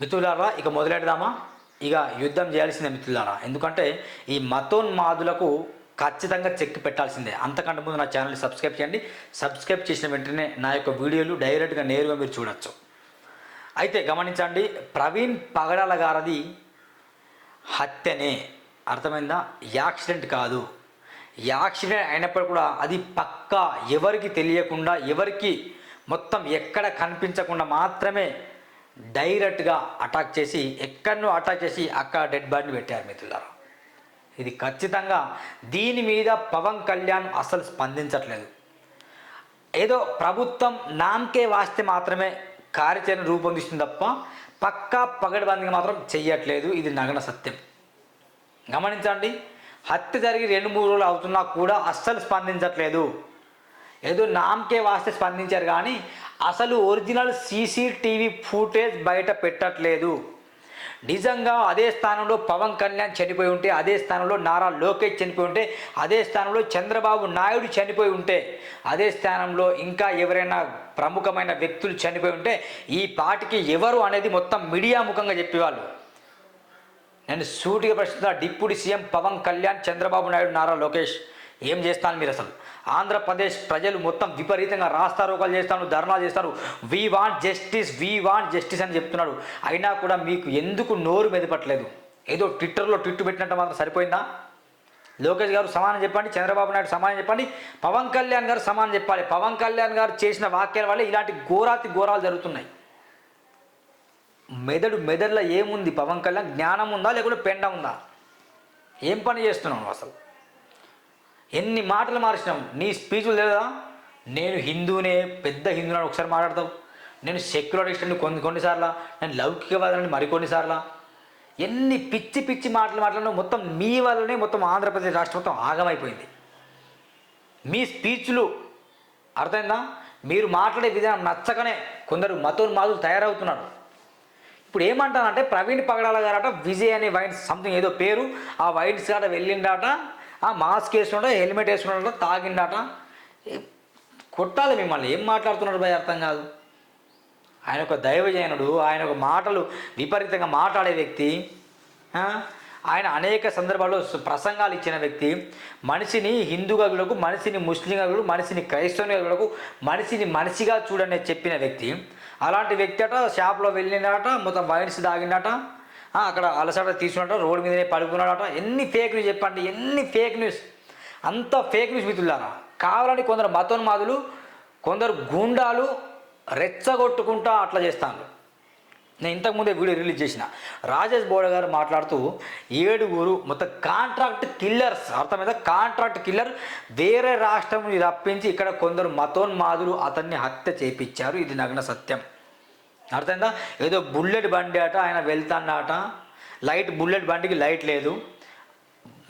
మిత్రులారా ఇక మొదలెడదామా? ఇక యుద్ధం చేయాల్సిందే మిత్రులారా. ఎందుకంటే ఈ మతోన్మాదులకు ఖచ్చితంగా చెక్ పెట్టాల్సిందే. అంతకంటే ముందు నా ఛానల్ని సబ్స్క్రైబ్ చేయండి. సబ్స్క్రైబ్ చేసిన వెంటనే నా యొక్క వీడియోలు డైరెక్ట్గా నేరుగా మీరు చూడొచ్చు. అయితే గమనించండి ప్రవీణ్ పగడాల గారిది హత్యనే. అర్థమైందా? యాక్సిడెంట్ కాదు. యాక్సిడెంట్ అయినప్పుడు కూడా అది పక్కా ఎవరికి తెలియకుండా ఎవరికి మొత్తం ఎక్కడ కనిపించకుండా మాత్రమే డైరెక్ట్గా అటాక్ చేసి ఎక్కడనో అటాక్ చేసి అక్కడ డెడ్ బాడీని పెట్టారు మిత్రులారా ఇది ఖచ్చితంగా దీని మీద పవన్ కళ్యాణ్ అసలు స్పందించట్లేదు. ఏదో ప్రభుత్వం నామకే వాస్తే మాత్రమే కార్యాచరణ రూపొందిస్తుంది తప్ప పక్కా పగడబందిగా మాత్రం చెయ్యట్లేదు. ఇది నగన సత్యం. గమనించండి హత్య జరిగి రెండు మూడు రోజులు అవుతున్నా కూడా అస్సలు స్పందించట్లేదు. ఏదో నామకే వాస్తే స్పందించారు కానీ అసలు ఒరిజినల్ సీసీటీవీ ఫుటేజ్ బయట పెట్టట్లేదు. నిజంగా అదే స్థానంలో పవన్ కళ్యాణ్ చనిపోయి ఉంటే అదే స్థానంలో నారా లోకేష్ చనిపోయి ఉంటే అదే స్థానంలో చంద్రబాబు నాయుడు చనిపోయి ఉంటే అదే స్థానంలో ఇంకా ఎవరైనా ప్రముఖమైన వ్యక్తులు చనిపోయి ఉంటే ఈ పాటికి ఎవరు అనేది మొత్తం మీడియా ముఖంగా చెప్పేవాళ్ళు. నేను సూటిగా ప్రశ్నిస్తున్నా డిప్యూటీ సీఎం పవన్ కళ్యాణ్ చంద్రబాబు నాయుడు నారా లోకేష్ ఏం చేస్తాను మీరు అసలు? ఆంధ్రప్రదేశ్ ప్రజలు మొత్తం విపరీతంగా రాస్తారోకాలు చేస్తాను ధర్నాలు చేస్తారు. We want justice we want justice అని చెప్తున్నాడు. అయినా కూడా మీకు ఎందుకు నోరు మెదపట్లేదు? ఏదో ట్విట్టర్లో ట్విట్టు పెట్టినట్టు మాత్రం సరిపోయిందా? లోకేష్ గారు సమానం చెప్పండి చంద్రబాబు నాయుడు సమానం చెప్పండి పవన్ కళ్యాణ్ గారు సమానం చెప్పాలి. పవన్ కళ్యాణ్ గారు చేసిన వాక్యాల వల్ల ఇలాంటి ఘోరాతి ఘోరాలు జరుగుతున్నాయి. మెదడు మెదడులో ఏముంది? పవన్ కళ్యాణ్ జ్ఞానం ఉందా? లేకుంటే పెండ ఉందా? ఏం పని చేస్తున్నావు అసలు? ఎన్ని మాటలు మార్చినాం? నీ స్పీచ్లు లేదా నేను హిందూనే పెద్ద హిందూని ఒకసారి మాట్లాడతావు. నేను సెక్యులరిస్ట్ అని కొన్ని కొన్నిసార్లు నేను లౌకికవాదాన్ని మరికొన్నిసార్లు ఎన్ని పిచ్చి పిచ్చి మాటలు మాట్లాడినా మొత్తం మీ వల్లనే మొత్తం ఆంధ్రప్రదేశ్ రాష్ట్రం మొత్తం ఆగమైపోయింది. మీ స్పీచ్లు అర్థమైందా? మీరు మాట్లాడే విధానం నచ్చకనే కొందరు మతోన్మాదులు తయారవుతున్నారు. ఇప్పుడు ఏమంటానంటే ప్రవీణ్ పగడాల గారట విజయ్ అనే వైన్స్ సంథింగ్ ఏదో పేరు ఆ వైన్స్ కాడ వెళ్ళిండాట ఆ మాస్క్ వేసుకుంటా హెల్మెట్ వేసుకుంటా తాగిండట. కొట్టాలి మిమ్మల్ని. ఏం మాట్లాడుతున్నాడు భయ అర్థం కాదు. ఆయన ఒక దైవజనుడు ఆయన ఒక మాటలు విపరీతంగా మాట్లాడే వ్యక్తి ఆయన అనేక సందర్భాల్లో ప్రసంగాలు ఇచ్చిన వ్యక్తి మనిషిని హిందూగా మనిషిని ముస్లిం వీడు మనిషిని క్రైస్తవునిగా వీళ్ళకు మనిషిని మనిషిగా చూడని చెప్పిన వ్యక్తి. అలాంటి వ్యక్తి అట షాప్లో వెళ్ళినాట మొత్తం వైన్స్ తాగిండట. అక్కడ అలసట తీసుకున్నట రోడ్డు మీదనే పడుకున్నాడట. ఎన్ని ఫేక్ న్యూస్ చెప్పండి ఎన్ని ఫేక్ న్యూస్ అంత ఫేక్ న్యూస్ మిత్రులారా. కావాలని కొందరు మతోన్మాదులు కొందరు గుండాలు రెచ్చగొట్టుకుంటా అట్లా చేస్తాను నేను ఇంతకుముందే వీడియో రిలీజ్ చేసిన. రాజేష్ బోడ గారు మాట్లాడుతూ ఏడుగురు మొత్తం కాంట్రాక్ట్ కిల్లర్స్ అర్థమైందా? కాంట్రాక్ట్ కిల్లర్ వేరే రాష్ట్రం రప్పించి ఇక్కడ కొందరు మతోన్మాదులు అతన్ని హత్య చేపించారు. ఇది నగ్న సత్యం. అర్థమైందా? ఏదో బుల్లెట్ బండి అట ఆయన వెళ్తాన్నట లైట్ బుల్లెట్ బండికి లైట్ లేదు.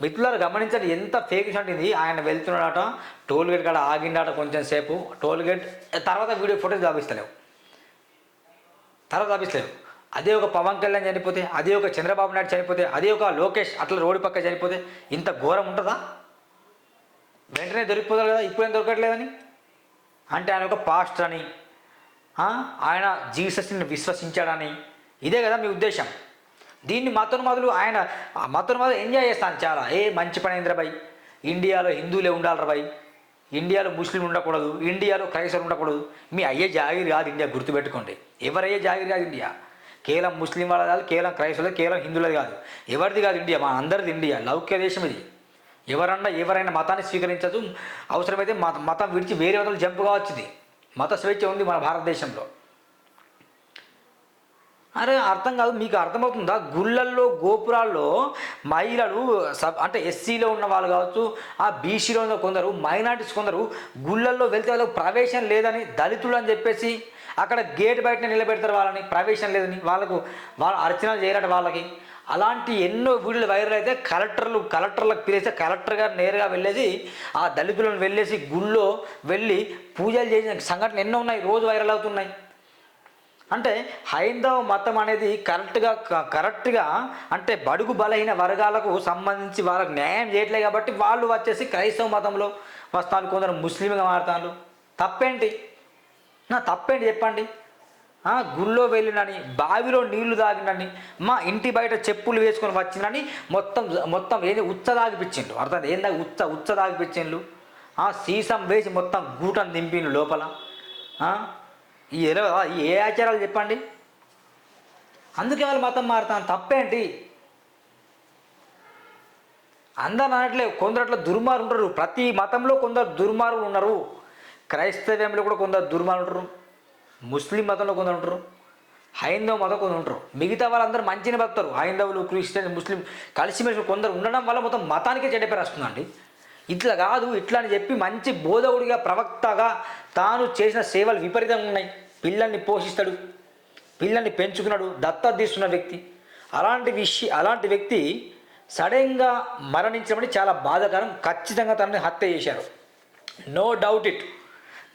మిత్రులారు గమనించండి ఎంత ఫేక్ ఇది. ఆయన వెళ్తున్నాడట టోల్ గేట్ కాడ ఆగిండట కొంచెం సేపు. టోల్ గేట్ తర్వాత వీడియో ఫోటోస్ చూపిస్తలేవు. తర్వాత చూపిస్తలేవు. అదే ఒక పవన్ కళ్యాణ్ చనిపోతే అదే ఒక చంద్రబాబు నాయుడు చనిపోతే అదే ఒక లోకేష్ అట్లా రోడ్డు పక్క చనిపోతే ఇంత ఘోరం ఉంటుందా? వెంటనే దొరికిపోతారు కదా ఇప్పుడేం దొరకట్లేదని? అంటే ఆయన ఒక పాస్టర్ అని. ఆయన జీసస్ని విశ్వసించాడని. ఇదే కదా మీ ఉద్దేశం. దీన్ని మతోన్మాదులు ఆయన ఆ మతోన్మాదులు ఎంజాయ్ చేస్తాను చాలా. ఏ మంచి పని అయిందిరా భయ్ ఇండియాలో హిందువులే ఉండాలి భయ్ ఇండియాలో ముస్లిం ఉండకూడదు. ఇండియాలో క్రైస్తవులు ఉండకూడదు. మీ అయ్యే జాగిరి కాదు ఇండియా గుర్తుపెట్టుకోండి. ఎవరయ్యే జాగిరి కాదు ఇండియా? కేవలం ముస్లిం వాళ్ళ కాదు కేవలం క్రైస్తవులు కేవలం హిందువులది కాదు. ఎవరిది కాదు ఇండియా? మా అందరిది ఇండియా. లౌక్య దేశం ఇది. ఎవరన్నా ఎవరైనా మతాన్ని స్వీకరించదు. అవసరమైతే మత మతం విడిచి వేరే మతాలు జంపు కావచ్చుది. మత స్వేచ్ఛ ఉంది మన భారతదేశంలో. అరే అర్థం కాదు మీకు అర్థమవుతుందా? గుళ్ళల్లో గోపురాల్లో మహిళలు సబ్ అంటే ఎస్సీలో ఉన్న వాళ్ళు కావచ్చు ఆ బీసీలో ఉన్న కొందరు మైనార్టీస్ కొందరు గుళ్ళల్లో వెళ్తే వాళ్ళకి ప్రవేశం లేదని దళితులు అని చెప్పేసి అక్కడ గేట్ బయట నిలబెడతారు వాళ్ళని ప్రవేశం లేదని వాళ్ళకు వాళ్ళ అర్చనలు చేయరట వాళ్ళకి. అలాంటి ఎన్నో వీడియోలు వైరల్ అయితే కలెక్టర్లు కలెక్టర్లకు పిలిస్తే కలెక్టర్ గారు నేరుగా వెళ్ళేసి ఆ దళితులను వెళ్ళేసి గుళ్ళో వెళ్ళి పూజలు చేసిన సంఘటనలు ఎన్నో ఉన్నాయి రోజు వైరల్ అవుతున్నాయి. అంటే హైందవ మతం అనేది కరెక్ట్గా కరెక్ట్గా అంటే బడుగు బలహీన వర్గాలకు సంబంధించి వాళ్ళకి న్యాయం చేయట్లేదు కాబట్టి వాళ్ళు వచ్చేసి క్రైస్తవ మతంలో వస్తాను కొందరు ముస్లింగా మారుతాను తప్పేంటి? నా తప్పేంటి చెప్పండి? గుళ్ళో వెళ్ళినని బావిలో నీళ్ళు తాగినని మా ఇంటి బయట చెప్పులు వేసుకొని వచ్చినని మొత్తం మొత్తం ఏది ఉచ్చ తాగిపించిండు అర్థం ఏందా? ఉచ్చ ఉచ్చ తాగిపించిండు ఆ సీసం వేసి మొత్తం గూటం దింపిండు లోపల. ఈ ఈ ఏ ఆచారాలు చెప్పండి? అందుకే వాళ్ళు మతం మారుతాను తప్పేంటి? అందరు అనట్లే కొందరు అట్లా దుర్మార్గులు ఉంటారు ప్రతి మతంలో కొందరు దుర్మార్గులు ఉన్నారు. క్రైస్తవ్యంలో కూడా కొందరు దుర్మార్గులు ఉంటారు. ముస్లిం మతంలో కొందరు ఉంటారు హైందవ మతం కొందరు ఉంటారు. మిగతా వాళ్ళందరూ మంచిని బతారు హైందవులు క్రిస్టియన్ ముస్లిం కలిసిమెలిసి కొందరు ఉండడం వల్ల మొత్తం మతానికే చెడ్డ పేరు వస్తుందండి ఇట్లా కాదు ఇట్లా అని చెప్పి మంచి బోధకుడిగా ప్రవక్తగా తాను చేసిన సేవలు విపరీతంగా ఉన్నాయి. పిల్లల్ని పోషిస్తాడు పిల్లల్ని పెంచుకున్నాడు దత్తా తీసుకున్న వ్యక్తి. అలాంటి విషయ అలాంటి వ్యక్తి సడన్గా మరణించడం చాలా బాధాకరం. ఖచ్చితంగా తనని హత్య చేశారు. No doubt it.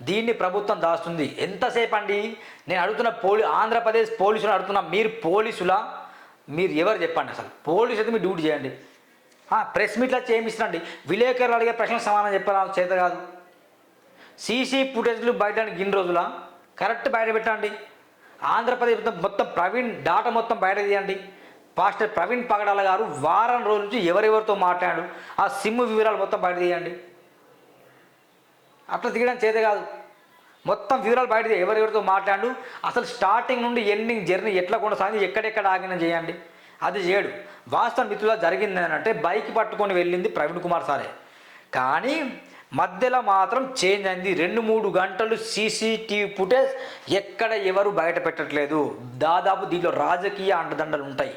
దీన్ని ప్రభుత్వం దాస్తుంది. ఎంతసేపు అండి నేను అడుగుతున్న పోలీ ఆంధ్రప్రదేశ్ పోలీసులు అడుగుతున్నా మీరు పోలీసులా మీరు ఎవరు చెప్పండి అసలు? పోలీసు అయితే మీరు డ్యూటీ చేయండి. ప్రెస్ మీట్లో చేయించండి. విలేకరులు అడిగే ప్రశ్నలకు సమాధానం చెప్పాలి? చేత కాదు. సీసీ ఫుటేజ్లు బయట గిన్ని రోజుల? కరెక్ట్ బయట పెట్టండి. ఆంధ్రప్రదేశ్ మొత్తం ప్రవీణ్ డాటా మొత్తం బయట తీయండి. పాస్టర్ ప్రవీణ్ పగడాల గారు వారం రోజుల నుంచి ఎవరెవరితో మాట్లాడు ఆ సిమ్ వివరాలు మొత్తం బయట తీయండి. అట్లా తీయడం చేత కాదు. మొత్తం వివరాలు బయట ఎవరెవరితో మాట్లాడు అసలు స్టార్టింగ్ నుండి ఎండింగ్ జర్నీ ఎట్లా కొనసాగింది ఎక్కడెక్కడ ఆగిన చేయండి. అది చేయడు. వాస్తవం మిత్రులా జరిగింది అంటే బైక్ పట్టుకొని వెళ్ళింది ప్రవీణ్ కుమార్ సారే. కానీ మధ్యలో మాత్రం చేంజ్ అయింది. రెండు మూడు గంటలు సీసీటీవీ ఫుటేజ్ ఎక్కడ ఎవరు బయట పెట్టట్లేదు. దాదాపు దీంట్లో రాజకీయ అండదండలు ఉంటాయి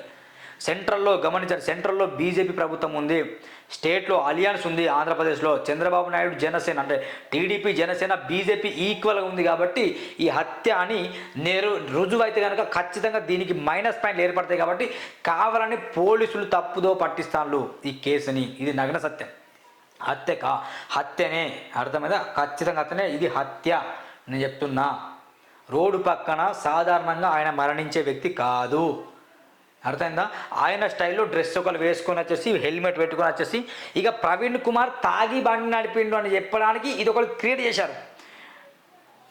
సెంట్రల్లో గమనించారు సెంట్రల్లో బీజేపీ ప్రభుత్వం ఉంది స్టేట్లో అలియన్స్ ఉంది ఆంధ్రప్రదేశ్లో. చంద్రబాబు నాయుడు జనసేన అంటే టీడీపీ జనసేన బీజేపీ ఈక్వల్గా ఉంది కాబట్టి ఈ హత్య అని నేరు రుజువు అయితే కనుక ఖచ్చితంగా దీనికి మైనస్ పాయింట్లు ఏర్పడతాయి కాబట్టి కావాలని పోలీసులు తప్పుదో పట్టిస్తాను ఈ కేసుని. ఇది నగ్న సత్యం. హత్య కా హత్యనే అర్థమైందా? ఖచ్చితంగా హత్యనే ఇది హత్య నేను చెప్తున్నా. రోడ్డు పక్కన సాధారణంగా ఆయన మరణించే వ్యక్తి కాదు. అర్థమైందా? ఆయన స్టైల్లో డ్రెస్ ఒకరు వేసుకొని వచ్చేసి హెల్మెట్ పెట్టుకొని వచ్చేసి ఇక ప్రవీణ్ కుమార్ తాగి బండి నడిపిండు అని చెప్పడానికి ఇది ఒకరు క్రియేట్ చేశారు.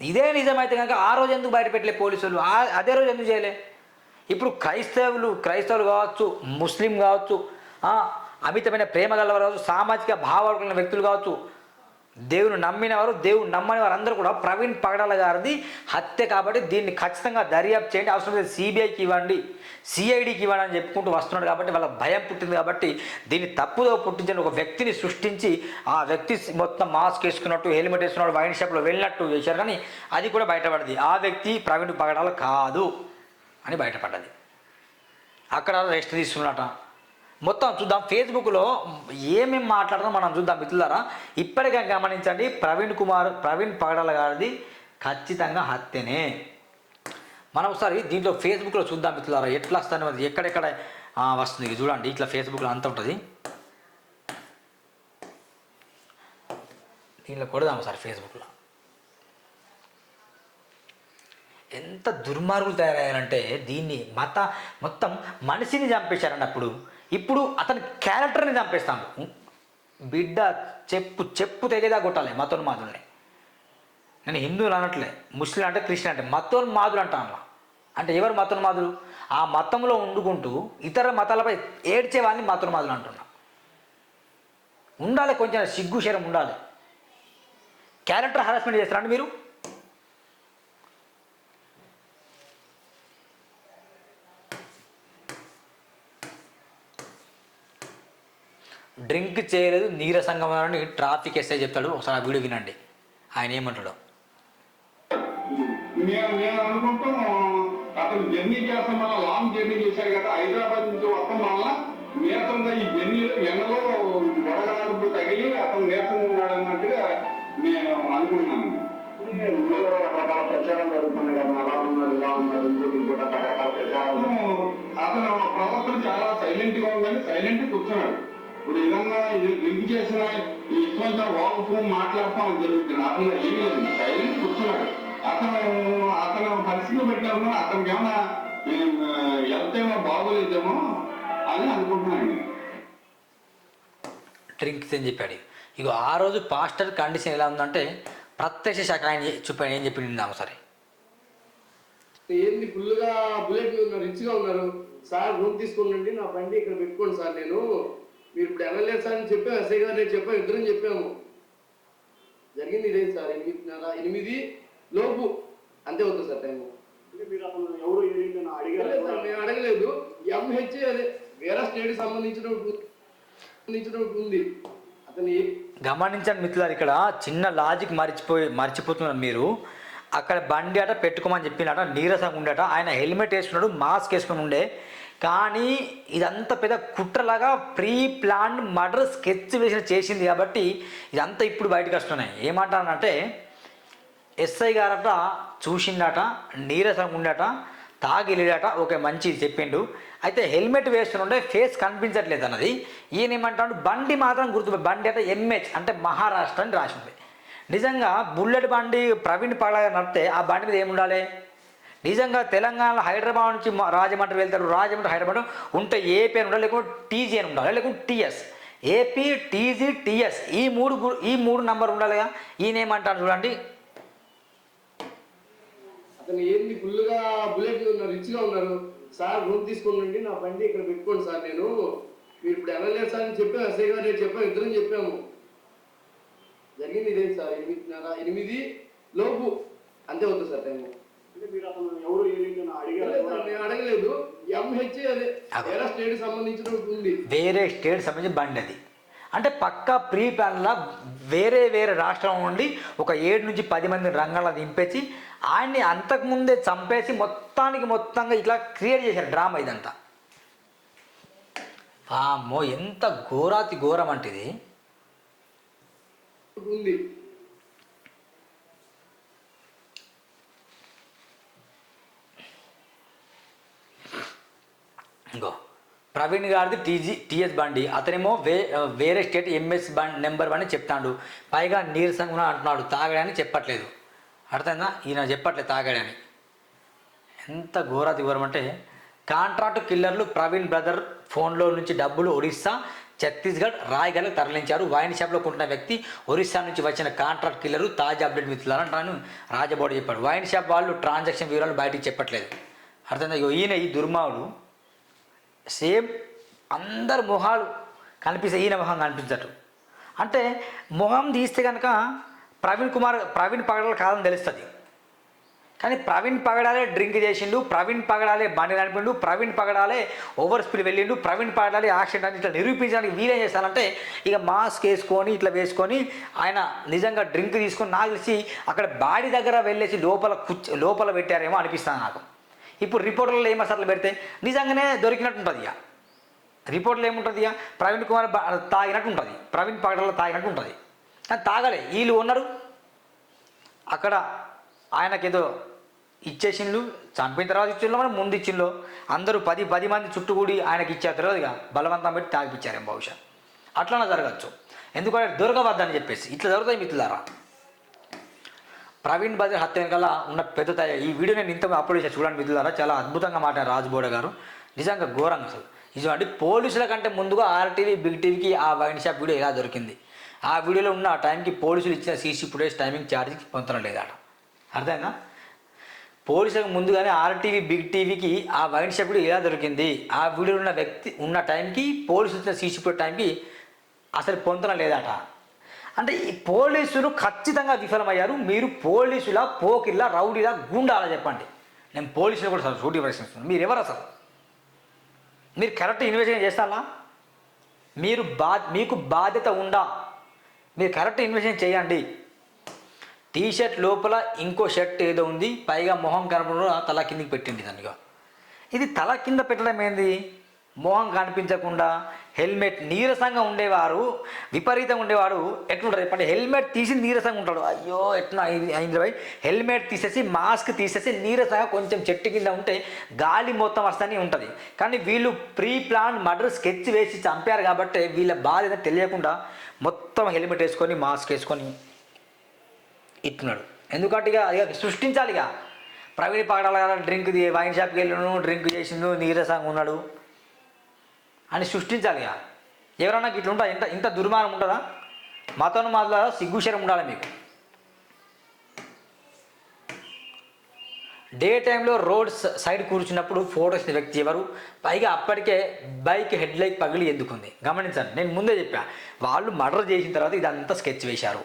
ఇదే నిజమైతే కనుక ఆ రోజు ఎందుకు బయట పెట్టలే పోలీసులు? అదే రోజు ఎందుకు చేయలే? ఇప్పుడు క్రైస్తవులు క్రైస్తవులు కావచ్చు ముస్లిం కావచ్చు అమితమైన ప్రేమ గలవారు కావచ్చు సామాజిక భావాలు వ్యక్తులు కావచ్చు దేవుని నమ్మిన వారు దేవుని నమ్మని వారు అందరూ కూడా ప్రవీణ్ పగడాల గారిది హత్య కాబట్టి దీన్ని ఖచ్చితంగా దర్యాప్తు చేయండి. అవసరం లేదు సిబిఐకి ఇవ్వండి. సిఐడికి ఇవ్వండి అని చెప్పుకుంటూ వస్తున్నాడు కాబట్టి వాళ్ళ భయం పుట్టింది కాబట్టి దీన్ని తప్పుదో పుట్టించిన ఒక వ్యక్తిని సృష్టించి ఆ వ్యక్తి మొత్తం మాస్క్ వేసుకున్నట్టు హెల్మెట్ వేసుకున్నట్టు వైన్ షాప్లో వెళ్ళినట్టు చేశారు కానీ అది కూడా బయటపడింది. ఆ వ్యక్తి ప్రవీణ్ పగడాల కాదు అని బయటపడ్డది. అక్కడ రెస్ట్ తీసుకున్నట. మొత్తం చూద్దాం. ఫేస్బుక్లో ఏమేమి మాట్లాడడం మనం చూద్దాం మిత్రులారా. ఇప్పటికే గమనించండి ప్రవీణ్ కుమార్ ప్రవీణ్ పగడాల గారిది ఖచ్చితంగా హత్యనే. మనం ఒకసారి దీంట్లో ఫేస్బుక్లో చూద్దాం మిత్రులారా. ఎట్లా వస్తుంది మరి ఎక్కడెక్కడ వస్తుంది. ఇది చూడండి ఇట్లా ఫేస్బుక్లో అంత ఉంటుంది. దీంట్లో కొడదాం సార్ ఫేస్బుక్లో ఎంత దుర్మార్గులు తయారయ్యారంటే దీన్ని మత మొత్తం మనిషిని చంపేశారండి అప్పుడు ఇప్పుడు అతని క్యారెక్టర్ని చంపేస్తాను. బిడ్డ చెప్పు చెప్పు తెగేదా కొట్టాలి మతోన్మాదుల్ని నేను హిందువులు అనట్లే ముస్లిం అంటే క్రిస్టియన్ అంటే మతోన్మాదులు అంటాను అంటే ఎవరు మతోన్మాదులు ఆ మతంలో వండుకుంటూ ఇతర మతాలపై ఏడ్చే వాళ్ళని మతోన్మాదులు అంటున్నా. ఉండాలి కొంచెం సిగ్గు శరం ఉండాలి. క్యారెక్టర్ హరాస్మెంట్ చేస్తారండి మీరు? డ్రింక్ చేయలేదు నీరసంగా ఉన్నారని ట్రాఫిక్ ఎస్ఐ చెప్తాడు. ఒకసారి ఆ వీడియో వినండి. ఆయన ఏమంటాడు? మేము మేము అనుకుంటాం అతను జర్నీ చేస్తాం వల్ల లాంగ్ జర్నీ చేశారు కదా హైదరాబాద్ నుంచి వస్తాం వల్ల నీరసంగా ఈ జర్నీ ఎండలో వడగాడు తగిలి అతను నీరసంగా ఉన్నాడు అన్నట్టుగా నేను అనుకున్నాను రకరకాల ప్రచారం జరుగుతున్నాయి కదా అలా ఉన్నారు ఇలా ఉన్నారు రకరకాల ప్రచారం అతను ప్రవర్తన చాలా సైలెంట్గా ఉందని సైలెంట్ కూర్చున్నాడు. ఇప్పుడు ఏదన్నా డ్రింక్ చేసిన ఈ ఇష్టంతో వాగుతూ మాట్లాడటం జరుగుతుంది. అతను ఏమీ లేదు. సైలెంట్ కూర్చున్నాడు. అతను అతను పరిస్థితి పెట్టాము అతనికి ఏమైనా హెల్త్ ఏమో బాగోలేదేమో అని అనుకుంటున్నాను డ్రింక్స్ అని చెప్పాడు. ఇగో ఆ రోజు పాస్టర్ కండిషన్ ఎలా ఉందంటే ప్రత్యక్ష శాఖ ఆయన చెప్పాడు. ఏం చెప్పింది ఆమె సరే ఏంది ఫుల్గా బుల్లెట్ ఉన్నారు. రిచ్గా ఉన్నారు. సార్ రూమ్ తీసుకోండి. నా బండి ఇక్కడ పెట్టుకోండి సార్ నేను. మీరు ఇప్పుడు వెళ్ళలేదు సార్ అని చెప్పాము ఎస్ఐ గారు నేను చెప్పాము ఇద్దరం చెప్పాము. జరిగింది ఇదే సార్ ఎనిమిదిన్నర ఎనిమిది లోపు. అంతే అవుతుంది సార్ టైము. మేము అడగలేదు. ఎంహెచ్ అదే. వేరే స్టేట్ సంబంధించిన సంబంధించిన ఉంది. అతని గమనించండి మిత్రులారు ఇక్కడ చిన్న లాజిక్ మర్చిపోయి మర్చిపోతున్నారు మీరు. అక్కడ బండి అట పెట్టుకోమని చెప్పినట నీరసంగా ఉండేట. ఆయన హెల్మెట్ వేసుకున్నాడు మాస్క్ వేసుకుని ఉండే. కానీ ఇదంతా పెద్ద కుట్రలాగా ప్రీ ప్లాన్ మర్డర్ స్కెచ్ వేసిన చేసింది కాబట్టి ఇదంతా ఇప్పుడు బయటకు వస్తున్నాయి. ఏమంటానంటే ఎస్ఐ గారట చూసిండట నీరసంగా ఉండట వెళ్ళాట ఓకే మంచిది చెప్పిండు. అయితే హెల్మెట్ వేస్తుండే ఫేస్ కనిపించట్లేదు అన్నది. ఈయన ఏమంటాడు బండి మాత్రం గుర్తు బండి అంటే ఎంహెచ్ అంటే మహారాష్ట్ర అని రాసింది. నిజంగా బుల్లెట్ బండి ప్రవీణ్ పడగా నడితే ఆ బండి మీద ఏముండాలి? నిజంగా తెలంగాణలో హైదరాబాద్ నుంచి రాజమండ్రి వెళ్తారు. రాజమండ్రి హైదరాబాద్ ఉంటే ఏపీ అని ఉండాలి? లేకుంటే టీజీ అని ఉండాలి. లేకుంటే టీఎస్. AP TG TS. ఈ మూడు ఈ మూడు నంబర్ ఉండాలిగా? ఈయన ఏమంటాడు చూడండి. అతను ఏంది? ఫుల్గా బుల్లెట్ ఉన్నారు రిచ్గా ఉన్నారు. సార్ రూమ్ తీసుకోండి నా బండి ఇక్కడ పెట్టుకోండి సార్ నేను. మీరు ఇప్పుడు వెళ్ళలేదు సార్ అని చెప్పాము ఎస్ఐ గారు నేను చెప్పాము ఇద్దరం చెప్పాము. జరిగింది ఇదే సార్. ఎనిమిదిన్నర ఎనిమిది లోపు. అంతే అవుతుంది సార్ టైము. అడగలేదు. ఎంహెచ్ అదే. వేరే స్టేట్ సంబంధించిన ఉంది. వేరే స్టేట్ సంబంధించి బండి అది. అంటే పక్క ప్రీ ప్లాన్లా వేరే వేరే రాష్ట్రం నుండి ఒక ఏడు నుంచి పది మంది రంగాల్లో దింపేసి ఆయన్ని అంతకుముందే చంపేసి మొత్తానికి మొత్తంగా ఇట్లా క్రియేట్ చేశారు డ్రామా ఇదంతా. వామ్మో ఎంత ఘోరాతి ఘోరం అంటే ఇది. ఉంది. ఇంకో. ప్రవీణ్ గారిది టీజీ టీఎస్ బండి. అతనేమో వే వేరే స్టేట్ ఎంఎస్ బండి నెంబర్ అని చెప్తాడు. పైగా నీరసంగా అంటున్నాడు. తాగడని చెప్పట్లేదు. అర్థమైందా? ఈయన చెప్పట్లేదు తాగాడని ఎంత ఘోరాతి ఘోరం అంటే కాంట్రాక్ట్ కిల్లర్లు ప్రవీణ్ బ్రదర్ ఫోన్లో నుంచి డబ్బులు ఒడిస్సా ఛత్తీస్గఢ్ రాయగఢ్ తరలించారు. వైన్ షాప్లో కొంటున్న వ్యక్తి ఒరిస్సా నుంచి వచ్చిన కాంట్రాక్ట్ కిల్లరు తాజా అప్డేట్ మిత్రులారంటాను రాజబోడి చెప్పాడు. వైన్ షాప్ వాళ్ళు ట్రాన్సాక్షన్ వివరాలు బయటికి చెప్పట్లేదు. అర్థమైందా? ఈయన ఈ దుర్మావుడు సేమ్ అందరు మొహాలు కనిపిస్తే ఈయన మొహం కనిపించట్టు అంటే మొహం తీస్తే కనుక ప్రవీణ్ కుమార్ ప్రవీణ్ పగడాల కాదని తెలుస్తుంది. కానీ ప్రవీణ్ పగడాలే డ్రింక్ చేసిండు ప్రవీణ్ పగడాలే బండి నడిపిండు ప్రవీణ్ పగడాలే ఓవర్ స్పీడ్ వెళ్ళిండు ప్రవీణ్ పగడాలే యాక్సిడెంట్ అని ఇట్లా నిరూపించడానికి వీలేం చేస్తానంటే ఇక మాస్క్ వేసుకొని ఇట్లా వేసుకొని ఆయన నిజంగా డ్రింక్ తీసుకొని నాకు తెలిసి అక్కడ బాడీ దగ్గర వెళ్ళేసి లోపల కూర్చో లోపల పెట్టారేమో అనిపిస్తుంది నాకు. ఇప్పుడు రిపోర్టర్లు ఏమో అసలు పెడితే నిజంగానే దొరికినట్టు ఉంటుంది ఇక. రిపోర్ట్లో ఏముంటుంది ఇక? ప్రవీణ్ కుమార్ తాగినట్టు ఉంటుంది. ప్రవీణ్ పగడలో తాగినట్టు ఉంటుంది. కానీ తాగలే. వీళ్ళు ఉన్నారు. అక్కడ ఆయనకేదో ఇచ్చేసిండ్లు చంపిన తర్వాత ఇచ్చిండ్రు మనం ముందు ఇచ్చిండ్రు అందరూ పది పది మంది చుట్టుకూడి ఆయనకి ఇచ్చారు తర్వాత ఇక. బలవంతం పెట్టి తాగిపించారేమో బహుశా. అట్లనే జరగచ్చు. ఎందుకంటే దొరకవద్దని చెప్పేసి. ఇట్లా జరుగుతాయి మిత్రులారా? ప్రవీణ్ బద్రి హత్య వెనకాల ఉన్న పెద్ద తయ. ఈ వీడియో నేను ఇంత అప్లోడ్ చేసి చూడండి మిత్రులారా చాలా అద్భుతంగా మాట్లాడారు రాజుబోడ గారు. నిజంగా ఘోరంగా అసలు. ఇటువంటి పోలీసుల కంటే ముందుగా ఆర్టీవీ బిగ్ టీవీకి ఆ వైన్ షాప్ వీడియో ఎలా దొరికింది? ఆ వీడియోలో ఉన్న ఆ టైంకి పోలీసులు ఇచ్చిన సీసీ ఫుటేజ్ టైమింగ్ ఛార్జ్ పొందడం లేదట అర్థమైనా పోలీసులకు ముందుగానే ఆర్టీవీ బిగ్ టీవీకి ఆ వైన్ షాప్ ఇలా ఎలా దొరికింది. ఆ వీడియోలో ఉన్న వ్యక్తి ఉన్న టైంకి పోలీసులు వచ్చిన సీసీ టైంకి అసలు పొందడం లేదట. అంటే ఈ పోలీసులు ఖచ్చితంగా విఫలమయ్యారు. మీరు పోలీసుల పోకిల్లా రౌడీలా గుండాలా చెప్పండి. నేను పోలీసులు కూడా సార్ సూటి ప్రశ్నిస్తున్నాను మీరు ఎవరు అసలు? మీరు కరెక్ట్ ఇన్వెస్టిగేషన్ చేస్తారా? మీరు బా మీకు బాధ్యత ఉందా? మీరు కరెక్ట్ ఇన్వెస్టిగేషన్ చేయండి. టీ షర్ట్ లోపల ఇంకో షర్ట్ ఏదో ఉంది పైగా మొహం కనపడడం తల కిందికి పెట్టింది దానిగా ఇది తల కింద పెట్టడం ఏంది? మొహం కనిపించకుండా హెల్మెట్ నీరసంగా ఉండేవారు విపరీతంగా ఉండేవాడు. ఎట్లుంటారు చెప్పండి? హెల్మెట్ తీసి నీరసంగా ఉంటాడు. అయ్యో ఎట్లా అయింది? భయ్ హెల్మెట్ తీసేసి మాస్క్ తీసేసి నీరసంగా కొంచెం చెట్టు కింద ఉంటే గాలి మొత్తం వస్తూనే ఉంటుంది. కానీ వీళ్ళు ప్రీ ప్లాన్ మర్డర్ స్కెచ్ వేసి చంపారు కాబట్టి వీళ్ళ బాధ తెలియకుండా మొత్తం హెల్మెట్ వేసుకొని మాస్క్ వేసుకొని ఇట్టున్నాడు ఎందుకంటే ఇక ఇక సృష్టించాలి ఇక ప్రవీణ్ పగడాల కదా డ్రింక్ వైన్ షాప్కి వెళ్ళిను డ్రింక్ చేసిండు నీరసంగా ఉన్నాడు. అని సృష్టించాలి ఇక ఎవరన్నా ఇట్లా ఉంటా ఇంత ఇంత దుర్మానం ఉంటుందా? మతం మాత్రం సిగ్గుశరం ఉండాలి మీకు. డే టైంలో రోడ్ సైడ్ కూర్చున్నప్పుడు ఫోటోస్ వ్యక్తి ఎవరు? పైగా అప్పటికే బైక్ హెడ్ లైట్ పగిలి ఎందుకుంది గమనించండి నేను ముందే చెప్పా. వాళ్ళు మర్డర్ చేసిన తర్వాత ఇదంతా స్కెచ్ వేశారు.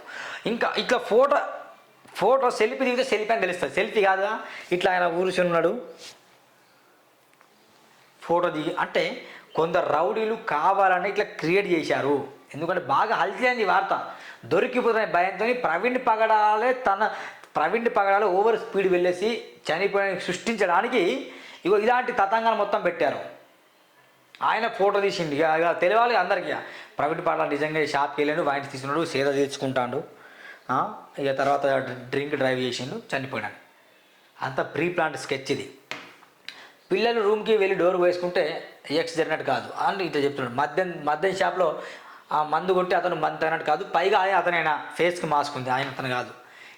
ఇంకా ఇట్లా ఫోటో ఫోటో సెల్ఫీ దిగితే సెల్ఫీ అని తెలుస్తుంది. సెల్ఫీ కాదు ఇట్లా ఆయన ఊరుచున్నాడు ఉన్నాడు. ఫోటో దిగి అంటే కొందరు రౌడీలు కావాలని ఇట్లా క్రియేట్ చేశారు. ఎందుకంటే బాగా హల్చైంది ఈ వార్త. దొరికిపోతున్న భయంతో ప్రవీణ్ పగడాలే తన ప్రవీణ్ పగడాలే ఓవర్ స్పీడ్ వెళ్ళేసి చనిపోయిన సృష్టించడానికి ఇగో ఇలాంటి తతంగాలు మొత్తం పెట్టారు. ఆయన ఫోటో తీసిండు. ఇక తెలియాలి అందరికీ. ఇక. ప్రవీణ్ పగడాలు నిజంగా షాప్కి వెళ్ళాడు వాయిన్ తీసుకున్నాడు సేద తీర్చుకుంటాడు ఇక తర్వాత డ్రింక్ డ్రైవ్ చేసిండు చనిపోయినాడు. అంత ప్రీ ప్లాంట్ స్కెచ్ ఇది. పిల్లలు రూమ్కి వెళ్ళి డోర్ వేసుకుంటే ఎక్స్ జరిగినట్టు కాదు. అని ఇట్లా చెప్తున్నాడు మద్యం మద్యం షాప్లో ఆ మందు కొట్టి అతను మందు తగినట్టు కాదు పైగా ఆయన అతనైనా ఫేస్కి మాస్క్ ఉంది ఆయన అతను కాదు.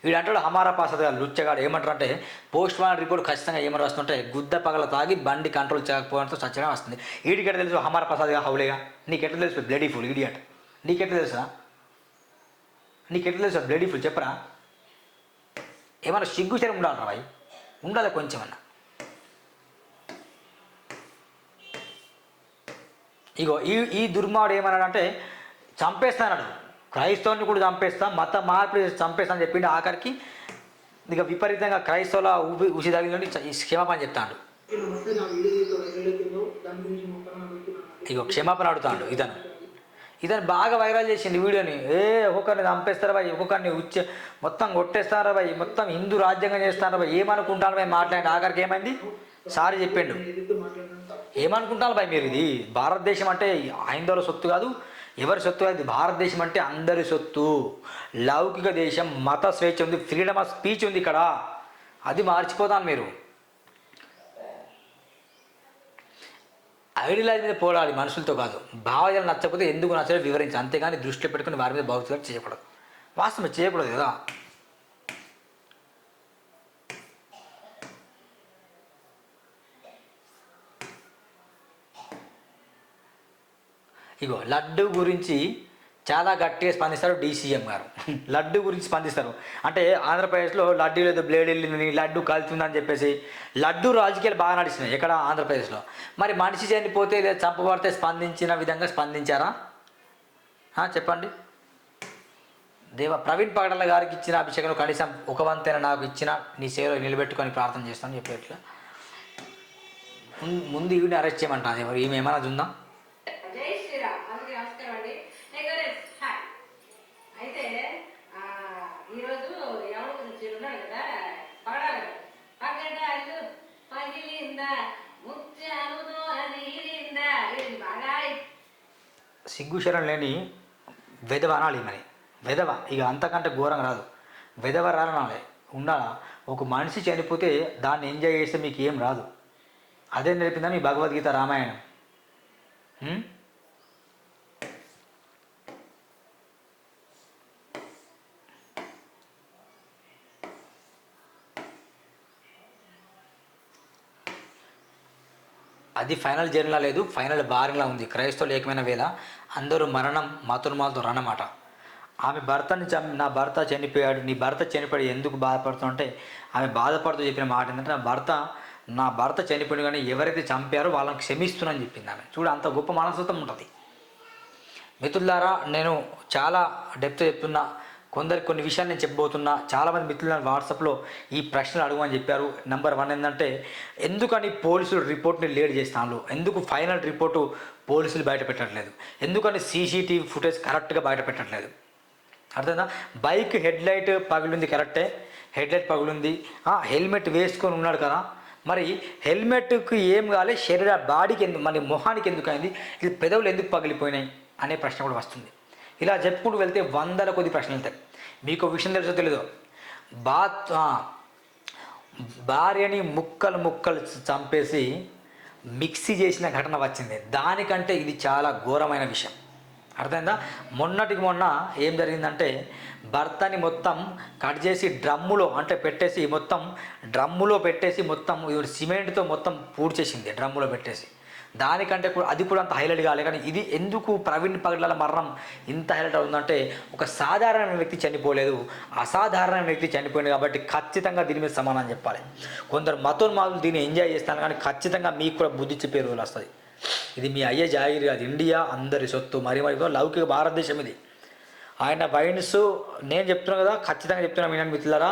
వీడు అంటాడు హమారా పాస్ అది లుచ్చగాడు ఏమంటారు అంటే పోస్ట్ మార్టం రిపోర్ట్ ఖచ్చితంగా ఏమని రాస్తుంటే గుద్ద పగల తాగి బండి కంట్రోల్ చేయకపోవడంతో సత్యంగా వస్తుంది. వీడికి తెలుసు హమారా ప్రసాద్గా హౌలేగా? నీకెట్లా తెలుసు బ్లడీ ఫుల్ ఇడియట్? నీకెట్లా తెలుసా? నీకు ఎట్లా తెలుసు? బ్లడీ ఫుల్ చెప్పరా? ఏమన్నా సిగ్గు శరం ఉండాలరా భాయ్ ఉండాలి కొంచెం అన్న ఇగో ఈ ఈ దుర్మాడు ఏమన్నాడంటే చంపేస్తానడు. క్రైస్తవుని కూడా చంపేస్తాం మత మార్పు చంపేస్తా అని చెప్పిండు. ఆఖరికి ఇక విపరీతంగా క్రైస్తవుల ఊపి ఉసి తగిలి క్షమాపణ చెప్తాడు. ఇగో క్షమాపణ అడుగుతాడు ఇతను. ఇదని బాగా వైరల్ చేసింది వీడియోని. ఏ ఒక్కొక్కరిని చంపేస్తారా బాయ్? ఒక్కొక్కరిని ఉచ్చ మొత్తం కొట్టేస్తారా బాయ్? మొత్తం హిందూ రాజ్యాంగం చేస్తారా బాయ్? ఏమనుకుంటాను బాయ్? మాట్లాడి ఆఖరికి ఏమైంది? సారీ చెప్పిండు. ఏమనుకుంటాను బాయ్ మీరు ఇది? భారతదేశం అంటే హైందవుల సొత్తు కాదు ఎవరి సొత్తు కాదు ఇది? భారతదేశం అంటే అందరి సొత్తు. లౌకిక దేశం మత స్వేచ్ఛ ఉంది ఫ్రీడమ్ ఆఫ్ స్పీచ్ ఉంది ఇక్కడ. అది మార్చిపోతాను మీరు. ఐడియాలజీ మీద పోరాడి మనుషులతో కాదు భావజాలు నచ్చకపోతే ఎందుకు నచ్చలేదు వివరించి. అంతేగాని దృష్టిలో పెట్టుకుని వారి మీద భౌతిక చేయకూడదు. వాస్తవం చేయకూడదు కదా? ఇగో లడ్డు గురించి చాలా గట్టిగా స్పందిస్తారు డీసీఎం గారు. లడ్డు గురించి స్పందిస్తారు. అంటే ఆంధ్రప్రదేశ్లో లడ్డు లేదు బ్లేడ్ వెళ్ళింది లడ్డు కలుతుందని చెప్పేసి లడ్డు రాజకీయాలు బాగా నడిచినాయి ఎక్కడ ఆంధ్రప్రదేశ్లో. మరి మనిషి చనిపోతే లేదా చంపబడితే స్పందించిన విధంగా స్పందించారా? చెప్పండి. దేవ ప్రవీణ్ పగడల గారికి ఇచ్చిన అభిషేకంలో కనీసం ఒక వంతైన నాకు ఇచ్చిన నీ సేవలో నిలబెట్టుకొని ప్రార్థన చేస్తాను చెప్పేట్లా ముందు- ముందు ఈవిని అరెస్ట్ చేయమంటాను ఎవరు ఈమె ఏమైనా ఉందా జై శ్రీరామ్ అందరికీ నమస్కారం అండి నేను గణేష్ హాయ్ అయితే ఆ, ఈరోజు ఎవరి గురించి ఉన్నాడు కదా పగడాలి పగడాలు పగిలిందా ముత్యాలుతో నీరిందా ఇది బాగా సిగ్గు లేని వెధవ అనాలి మరి. వెధవ ఇక అంతకంటే ఘోరం రాదు. వెధవ రానాలి ఉండాలా? ఒక మనిషి చనిపోతే దాన్ని ఎంజాయ్ చేస్తే మీకు ఏం రాదు. అదే నేర్పిందా మీ భగవద్గీత రామాయణం. అది ఫైనల్ జర్నీలా లేదు. ఫైనల్ బారిన్లా ఉంది. క్రైస్తవులు ఏకమైన వేళ. అందరూ మరణం మాతృమాలతో రన్నమాట ఆమె భర్తని చం నా భర్త చనిపోయాడు నీ భర్త చనిపోయాడు ఎందుకు బాధపడుతుంటే ఆమె బాధపడుతూ చెప్పిన మాట ఏంటంటే నా భర్త నా భర్త చనిపోయిన కానీ ఎవరైతే చంపారో వాళ్ళని క్షమిస్తున్నానని చెప్పింది ఆమె. చూడు అంత గొప్ప మనస్తత్వం ఉంటుంది. మిత్రులారా నేను చాలా డెప్త్ చెప్తున్నా కొందరికి కొన్ని విషయాలు నేను చెప్పబోతున్నా చాలామంది మిత్రులు వాట్సాప్లో ఈ ప్రశ్నలు అడుగుమని చెప్పారు. నెంబర్ వన్ ఏంటంటే ఎందుకని పోలీసులు రిపోర్ట్ని లేట్ చేస్తాను ఎందుకు ఫైనల్ రిపోర్టు పోలీసులు బయట పెట్టట్లేదు. ఎందుకంటే సీసీటీవీ ఫుటేజ్ కరెక్ట్గా బయట పెట్టట్లేదు. అర్థమైందా? బైక్ హెడ్ లైట్ పగిలింది కరెక్టే. హెడ్ లైట్ పగిలింది హెల్మెట్ వేసుకొని ఉన్నాడు కదా. మరి హెల్మెట్కి ఏం కాలే? శరీర బాడీకి ఎందుకు మరి మొహానికి ఎందుకు అయింది? ఇది పెదవులు ఎందుకు పగిలిపోయినాయి? అనే ప్రశ్న కూడా వస్తుంది. ఇలా చెప్పుకుంటూ వెళ్తే వందల కొద్ది ప్రశ్నలు వెళ్తాయి. మీకు ఒక విషయం తెలుసో తెలీదో? బాత్ భార్యని ముక్కలు ముక్కలు చంపేసి మిక్సీ చేసిన ఘటన వచ్చింది. దానికంటే ఇది చాలా ఘోరమైన విషయం. అర్థమైందా? మొన్నటికి మొన్న ఏం జరిగిందంటే భర్తని మొత్తం కట్ చేసి డ్రమ్ములో అంటే పెట్టేసి మొత్తం డ్రమ్ములో పెట్టేసి మొత్తం సిమెంట్తో మొత్తం పూడ్చేసింది డ్రమ్ములో పెట్టేసి. దానికంటే కూడా అది కూడా అంత హైలైట్ కాలే. కానీ ఇది ఎందుకు ప్రవీణ్ పగడ్ల మరణం ఇంత హైలైట్ అవుతుందంటే ఒక సాధారణ వ్యక్తి చనిపోలేదు. అసాధారణ వ్యక్తి చనిపోయింది కాబట్టి ఖచ్చితంగా దీని మీద సమానం చెప్పాలి. కొందరు మతోన్మాదులు దీన్ని ఎంజాయ్ చేస్తాను కానీ ఖచ్చితంగా మీకు కూడా బుద్ధి చెప్పే రోజులు వస్తుంది ఇది మీ అయ్యే జాగిరి కాదు. ఇండియా అందరి సొత్తు. మరి మరి లౌకిక భారతదేశం ఇది. ఆయన వైన్స్ నేను చెప్తున్నా కదా ఖచ్చితంగా చెప్తున్నాను మీ మిత్రులరా.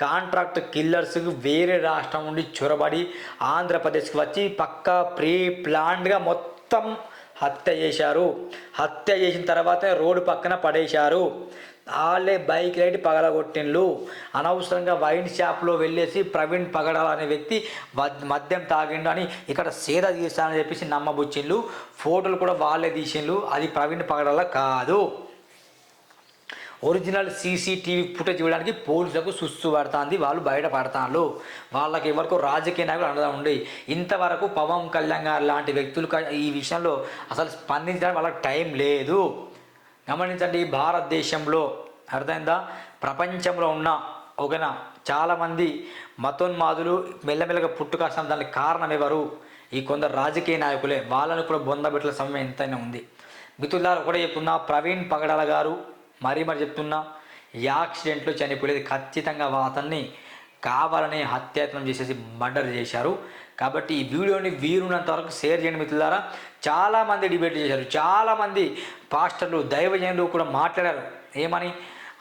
కాంట్రాక్ట్ కిల్లర్స్ వేరే రాష్ట్రం నుండి చొరబడి ఆంధ్రప్రదేశ్కి వచ్చి పక్కా ప్రీ ప్లాన్డ్గా మొత్తం హత్య చేశారు. హత్య చేసిన తర్వాత రోడ్డు పక్కన పడేశారు. వాళ్ళే బైక్ లైట్ పగలగొట్టిండ్లు. అనవసరంగా వైన్ షాప్లో వెళ్ళేసి ప్రవీణ్ పగడాల అనే వ్యక్తి మద్యం తాగిండు అని ఇక్కడ సేద తీస్తానని చెప్పేసి నమ్మబుచ్చిండ్లు. ఫోటోలు కూడా వాళ్ళే తీసిండ్లు. అది ప్రవీణ్ పగడాల కాదు. ఒరిజినల్ సీసీటీవీ ఫుటేజ్ ఇవ్వడానికి పోలీసులకు సుస్సు పడుతుంది. వాళ్ళు బయటపడతాను వాళ్ళకి ఎవరికో రాజకీయ నాయకులు అండగా ఉండి ఇంతవరకు పవన్ కళ్యాణ్ గారు లాంటి వ్యక్తులు ఈ విషయంలో అసలు స్పందించడానికి వాళ్ళకి టైం లేదు. గమనించండి భారతదేశంలో అర్థమైందా? ప్రపంచంలో ఉన్న ఒకన చాలామంది మతోన్మాదులు మెల్లమెల్లగా పుట్టుకొస్తాం దానికి కారణం ఎవరు? ఈ కొందరు రాజకీయ నాయకులే. వాళ్ళని కూడా బొందబెట్ల సమయం ఎంతైనా ఉంది. మిత్రులారు ఒకటే చెప్తున్నా. ప్రవీణ్ పగడాల గారు మరీ మరి చెప్తున్నా యాక్సిడెంట్లో చనిపోలేదు ఖచ్చితంగా అతన్ని కావాలని హత్యాయత్నం చేసేసి మర్డర్ చేశారు. కాబట్టి ఈ వీడియోని వీరున్నంత వరకు షేర్ చేయండి మిత్రులారా. చాలామంది డిబేట్ చేశారు. చాలామంది పాస్టర్లు దైవజనులు కూడా మాట్లాడారు. ఏమని?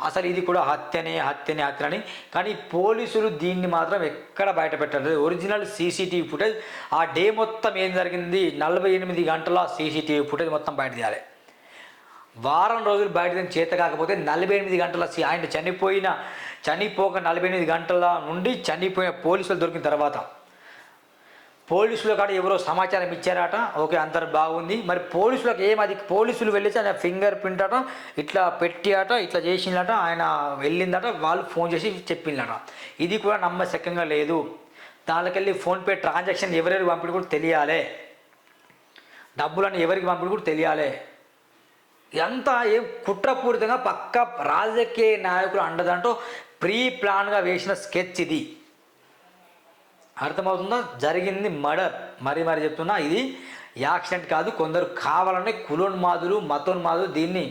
అసలు ఇది కూడా హత్యనే హత్యనే హత్యని కానీ పోలీసులు దీన్ని మాత్రం ఎక్కడ బయట పెట్టలేదు ఒరిజినల్ సీసీటీవీ ఫుటేజ్ ఆ డే మొత్తం ఏం జరిగింది? నలభై ఎనిమిది గంటల సీసీటీవీ ఫుటేజ్ మొత్తం బయట తీయాలి. వారం రోజులు బయట చేత కాకపోతే నలభై ఎనిమిది గంటల ఆయన చనిపోయిన చనిపోక నలభై ఎనిమిది గంటల నుండి చనిపోయిన పోలీసులు దొరికిన తర్వాత పోలీసులు కాడ ఎవరో సమాచారం ఇచ్చారట. ఓకే అందరు బాగుంది. మరి పోలీసులకు ఏం అది? పోలీసులు వెళ్ళేసి ఆయన ఫింగర్ ప్రింట్ అట ఇట్లా పెట్టి అట ఇట్లా చేసిందట ఆయన వెళ్ళిందట వాళ్ళు ఫోన్ చేసి చెప్పిందట ఇది కూడా నమ్మశక్యంగా లేదు. దానికెళ్ళి ఫోన్పే ట్రాన్సాక్షన్ ఎవరెవరికి పంపిణీ కూడా తెలియాలి. డబ్బులను ఎవరికి పంపిణీ కూడా తెలియాలి. ఇదంతా ఏం కుట్రపూరితంగా పక్క రాజకీయ నాయకులు అండదంటూ ప్రీ ప్లాన్గా వేసిన స్కెచ్ ఇది. అర్థమవుతుందా? జరిగింది మర్డర్. మరి మరి చెప్తున్నా ఇది యాక్సిడెంట్ కాదు కొందరు కావాలని కులోన్మాదులు మతోన్మాదులు దీన్ని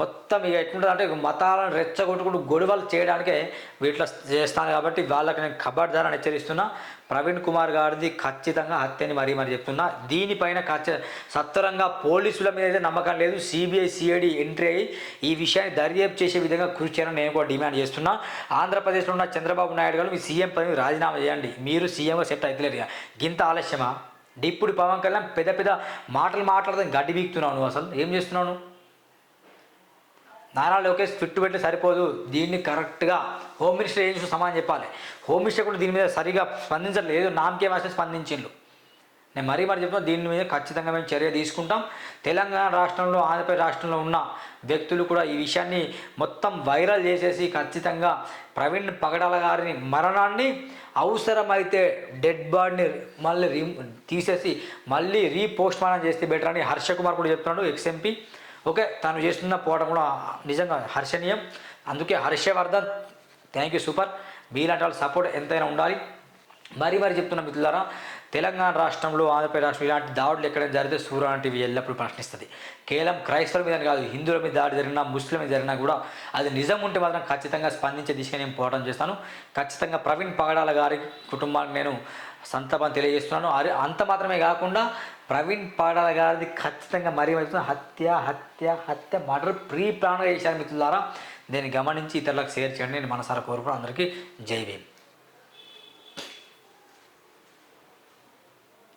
మొత్తం ఇక ఎట్లుంటుంది అంటే మతాలను రెచ్చగొట్టుకుంటూ గొడవలు చేయడానికే వీటిలో చేస్తాను కాబట్టి వాళ్ళకి నేను ఖబర్దారని హెచ్చరిస్తున్నా. ప్రవీణ్ కుమార్ గారిది ఖచ్చితంగా హత్యని మరీ మరి చెప్తున్నా. దీనిపైన ఖచ్చ సత్వరంగా పోలీసుల మీద అయితే నమ్మకం లేదు. సిబిఐ సిఐడి ఎంట్రీ అయ్యి ఈ విషయాన్ని దర్యాప్తు చేసే విధంగా కృషి చేయాలని నేను కూడా డిమాండ్ చేస్తున్నా. ఆంధ్రప్రదేశ్లో ఉన్న చంద్రబాబు నాయుడు గారు మీ సీఎం పదవి రాజీనామా చేయండి. మీరు సీఎంగా సెట్ అవుతలేరు ఇక. గింత ఆలస్యమా? డిప్పుడు పవన్ కళ్యాణ్ పెద్ద పెద్ద మాటలు మాట్లాడదని గడ్డి బీక్తున్నావు నువ్వు అసలు. ఏం చేస్తున్నావు నారా లోకేష్ ఫిట్ పెట్టి సరిపోదు. దీన్ని కరెక్ట్గా హోమ్ మినిస్టర్ ఏం చేసి సమాధానం చెప్పాలి. హోమ్ మినిస్టర్ కూడా దీని మీద సరిగా స్పందించలేదు నామకే మాసే స్పందించిండ్రు. నేను మరీ మరి చెప్తున్నా దీని మీద ఖచ్చితంగా మేము చర్య తీసుకుంటాం. తెలంగాణ రాష్ట్రంలో ఆంధ్రప్రదేశ్ రాష్ట్రంలో ఉన్న వ్యక్తులు కూడా ఈ విషయాన్ని మొత్తం వైరల్ చేసేసి ఖచ్చితంగా ప్రవీణ్ పగడాల గారిని మరణాన్ని అవసరమైతే డెడ్ బాడీని మళ్ళీ రీ తీసేసి మళ్ళీ రీపోస్ట్ మార్టం చేస్తే బెటర్ అని హర్ష కుమార్ కూడా చెప్తున్నాడు ఎక్స్ఎంపీ ఓకే తను చేస్తున్న పోవడం కూడా నిజంగా హర్షణీయం. అందుకే హర్షవర్ధన్ థ్యాంక్ యూ సూపర్ మీలాంటి వాళ్ళ సపోర్ట్ ఎంతైనా ఉండాలి. మరీ మరి చెప్తున్న మిత్రులారా తెలంగాణ రాష్ట్రంలో ఆంధ్రప్రదేశ్ రాష్ట్రం ఇలాంటి దాడులు ఎక్కడ జరిగితే సూర్య టీవీ ఎల్లప్పుడూ ప్రశ్నిస్తుంది. కేవలం క్రైస్తవుల మీద కాదు హిందువుల మీద దాడి జరిగినా ముస్లిం మీద జరిగినా కూడా అది నిజం ఉంటే మాత్రం ఖచ్చితంగా స్పందించే దిశగా నేను పోవడం చేస్తాను. ఖచ్చితంగా ప్రవీణ్ పగడాల గారి కుటుంబానికి నేను సంతాపం తెలియజేస్తున్నాను. అరే అంత మాత్రమే కాకుండా ప్రవీణ్ పాడాల గారిది ఖచ్చితంగా మరీ మరి హత్య హత్య హత్య మర్డర్ ప్రీ ప్లాన్గా చేశారు మిత్రులారా. దీన్ని గమనించి ఇతరులకు షేర్ చేయండి. నేను మనసారా కోరుకుని అందరికీ జై భీమ్.